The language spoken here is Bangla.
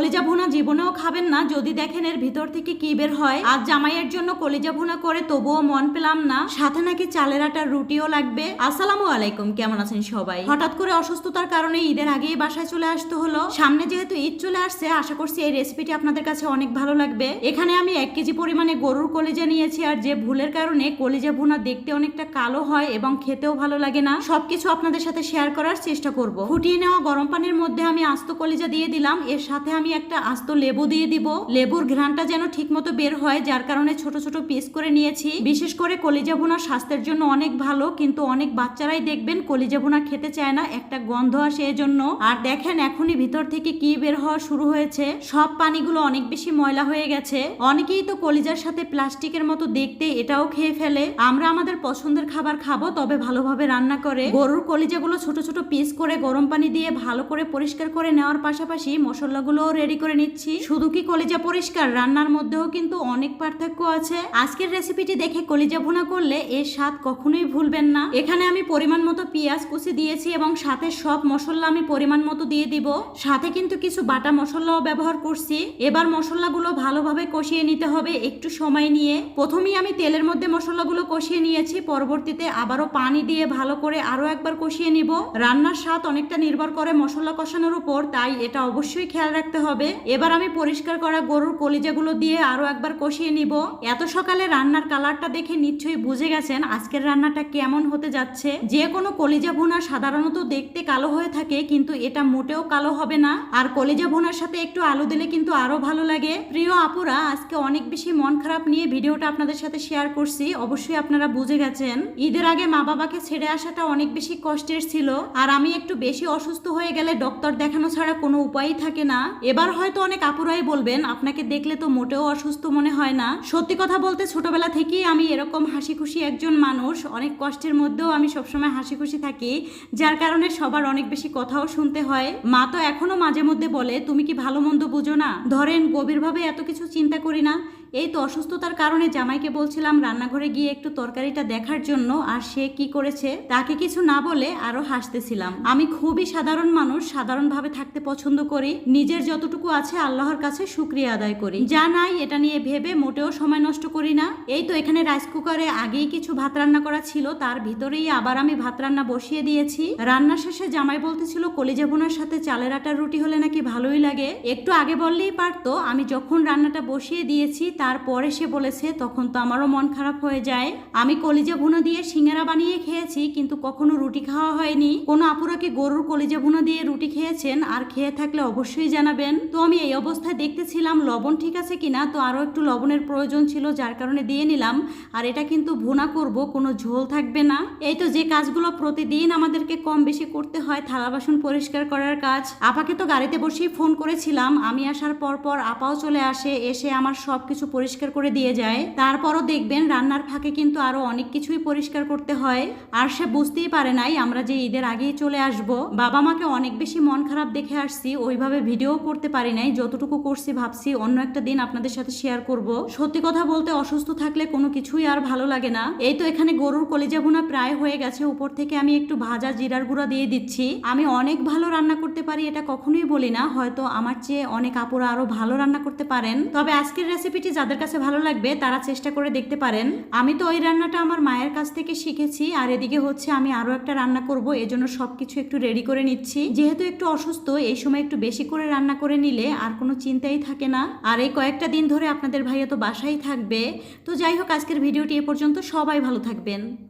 কলিজা ভুনা জীবনেও খাবেন না। যদি দেখেন এর ভিতর থেকে কি বের হয়, আজ জামাইয়ের জন্য কলিজা ভুনা করে তবুও মন পেলাম না। সাথে নাকি চালের আটার রুটিও লাগবে। আসসালামু আলাইকুম, কেমন আছেন সবাই? হঠাৎ করে অসুস্থতার কারণে ঈদের আগেই বাসায় চলে আসতে হলো। সামনে যেহেতু ঈদ চলে আসছে, আশা করছি এই রেসিপিটি আপনাদের কাছে অনেক ভালো লাগবে। এখানে আমি এক কেজি পরিমাণে গরুর কলিজা নিয়েছি আর যে ভুলের কারণে কলিজা ভুনা দেখতে অনেকটা কালো হয় এবং খেতেও ভালো লাগে না। সবকিছু আপনাদের সাথে শেয়ার করার চেষ্টা করব। ফুটিয়ে নেওয়া গরম পানির মধ্যে আমি আস্ত কলিজা দিয়ে দিলাম। এর সাথে আমি একটা আস্ত লেবু দিয়ে দিব। লেবুর ঘ্রাণটা যেন ঠিকমতো বের হয়, যার কারণে ছোট ছোট পিস করে নিয়েছি। বিশেষ করে কলিজা ভুনা স্বাস্থ্যের জন্য অনেক ভালো, কিন্তু অনেক বাচ্চারাই দেখবেন কলিজা ভুনা খেতে চায় না, একটা গন্ধ আসে এজন্য। আর দেখেন এখনই ভিতর থেকে কি বের হওয়া শুরু হয়েছে। সব পানিগুলো অনেক বেশি ময়লা হয়ে গেছে। অনেকেই তো কলিজার সাথে প্লাস্টিকের মতো দেখতে এটাও খেয়ে ফেলে। আমরা আমাদের পছন্দের খাবার খাব, তবে ভালোভাবে রান্না করে। গরুর কলিজাগুলো ছোট ছোট পিস করে গরম পানি দিয়ে ভালো করে পরিষ্কার করে নেওয়ার পাশাপাশি মশলাগুলো রেডি করে নিচ্ছি। শুধু কি কলিজা পরিষ্কার? রান্নার মধ্যেও কিন্তু অনেক পার্থক্য আছে। আজকের রেসিপিটি দেখে কলিজা ভুনা করলে এর স্বাদ কখনোই ভুলবেন না। এখানে আমি পরিমাণ মতো পেঁয়াজ কুচি দিয়েছি এবং সাথে সব মশলা আমি পরিমাণ মতো দিয়ে দিব। সাথে কিন্তু কিছু বাটা মশলাও ব্যবহার করছি। এবার মশলাগুলো ভালোভাবে কষিয়ে নিতে হবে একটু সময় নিয়ে। প্রথমেই আমি তেলের মধ্যে মশলাগুলো কষিয়ে নিয়েছি। পরবর্তীতে আবারও পানি দিয়ে ভালো করে আরও একবার কষিয়ে নিব। রান্নার স্বাদ অনেকটা নির্ভর করে মশলা কষানোর উপর, তাই এটা অবশ্যই খেয়াল রাখতে হবে। এবার আমি পরিষ্কার করা গরুর কলিজাগুলো দিয়ে আরও একবার কষিয়ে নিব। এত সকালে রান্নার কালারটা দেখে নিশ্চয়ই বুঝে গেছেন আজকের রান্নাটা কেমন হতে যাচ্ছে। যে কোনো কলিজা ভুনা সাধারণত দেখতে কালো হয়ে থাকে, কিন্তু এটা মোটেও কালো হবে না। আর কলিজা ভুনার সাথে একটু আলু দিলে কিন্তু আরও ভালো লাগে। প্রিয় আপুরা, আজকে অনেক বেশি মন খারাপ নিয়ে ভিডিওটা আপনাদের সাথে শেয়ার করছি। অবশ্যই আপনারা বুঝে গেছেন। ঈদের আগে মা বাবাকে ছেড়ে আসাটা অনেক বেশি কষ্টের ছিল। আর আমি একটু বেশি অসুস্থ হয়ে গেলে ডক্টর দেখানো ছাড়া কোনো উপায়ই থাকে না। এবার হয়তো অনেক আপুরাই বলবেন, আপনাকে দেখলে তো মোটেও অসুস্থ মনে হয় না। সত্যি কথা বলতে ছোটবেলা থেকেই আমি এরকম হাসি খুশি একজন মানুষ। অনেক কষ্টের মধ্যেও আমি সবসময় হাসি খুশি থাকি, যার কারণে সবার অনেক বেশি কথাও শুনতে হয়। মা তো এখনও মাঝে মধ্যে বলে, তুমি কি ভালো মন্দ বুঝো না? ধরেন গভীরভাবে এত কিছু চিন্তা করি না। এই তো অসুস্থতার কারণে জামাইকে বলছিলাম রান্নাঘরে গিয়ে একটু তরকারিটা দেখার জন্য, আর সে কি করেছে তাকে কিছু না বলে আরও হাসতেছিলাম। আমি খুবই সাধারণ মানুষ, সাধারণভাবে থাকতে পছন্দ করি, নিজের যতটুকু আছে আল্লাহর কাছে শুক্রিয়া আদায় করি। যা নাই এটা নিয়ে ভেবে মোটেও সময় নষ্ট করি না। এই তো এখানে রাইস কুকারে আগেই কিছু ভাত রান্না করা ছিল, তার ভিতরেই আবার আমি ভাত রান্না বসিয়ে দিয়েছি। রান্না শেষে জামাই বলতেছিল, কলিজা বোনার সাথে চালের আটার রুটি হলে নাকি ভালোই লাগে। একটু আগে বললেই পারতো, আমি যখন রান্নাটা বসিয়ে দিয়েছি তারপরে সে বলেছে, তখন তো আমারও মন খারাপ হয়ে যায়। আমি কলিজা ভুনা দিয়ে সিঙ্গারা বানিয়ে খেয়েছি, কিন্তু কখনো রুটি খাওয়া হয়নি। কোনো আপুরা কি গরুর কলিজা ভুনা দিয়ে রুটি খেয়েছেন, আর খেয়ে থাকলে অবশ্যই জানাবেন। তো আমি এই অবস্থায় দেখতেছিলাম, লবণ ঠিক আছে কিনা? তো আরও একটু লবণের প্রয়োজন ছিল, যার কারণে দিয়ে নিলাম। আর এটা কিন্তু ভুনা করব, কোনো ঝোল থাকবে না। এই তো যে কাজগুলো প্রতিদিন আমাদেরকে কম বেশি করতে হয়, থালা বাসন পরিষ্কার করার কাজ। আপাকে তো গাড়িতে বসেই ফোন করেছিলাম। আমি আসার পর পর আপাও চলে আসে, এসে আমার সব কিছু পরিষ্কার করে দিয়ে যায়। তারপরও দেখবেন রান্নার ফাঁকে কিন্তু আরও অনেক কিছুই পরিষ্কার করতে হয়। আর সে বুঝতেই পারে নাই, আমরা যে ঈদের আগেই চলে আসব। বাবা মাকে অনেক বেশি মন খারাপ দেখে আসছি, ওইভাবে ভিডিও করতে পারি নাই। যতটুকু করছি ভাবছি অন্য একটা দিন আপনাদের সাথে শেয়ার করব। সত্যি কথা বলতে অসুস্থ থাকলে কোনো কিছুই আর ভালো লাগে না। এই তো এখানে গরুর কলিজা ভুনা প্রায় হয়ে গেছে। উপর থেকে আমি একটু ভাজা জিরার গুঁড়া দিয়ে দিচ্ছি। আমি অনেক ভালো রান্না করতে পারি এটা কখনোই বলি না, হয়তো আমার চেয়ে অনেক আপুরা আরও ভালো রান্না করতে পারেন। তবে আজকের রেসিপিটি যাদের কাছে ভালো লাগবে তারা চেষ্টা করে দেখতে পারেন। আমি তো ওই রান্নাটা আমার মায়ের কাছ থেকে শিখেছি, আর এদিকে হচ্ছে আমি আরও একটা রান্না করব, এজন্য সবকিছু একটু রেডি করে নিচ্ছি। যেহেতু একটু অসুস্থ, এই সময় একটু বেশি করে রান্না করে নিলে আর কোনো চিন্তাই থাকে না। আর এই কয়েকটা দিন ধরে আপনাদের ভাইয়া তো বাসাই থাকবে। তো যাই হোক, আজকের ভিডিওটি এ পর্যন্ত সবাই ভালো থাকবেন।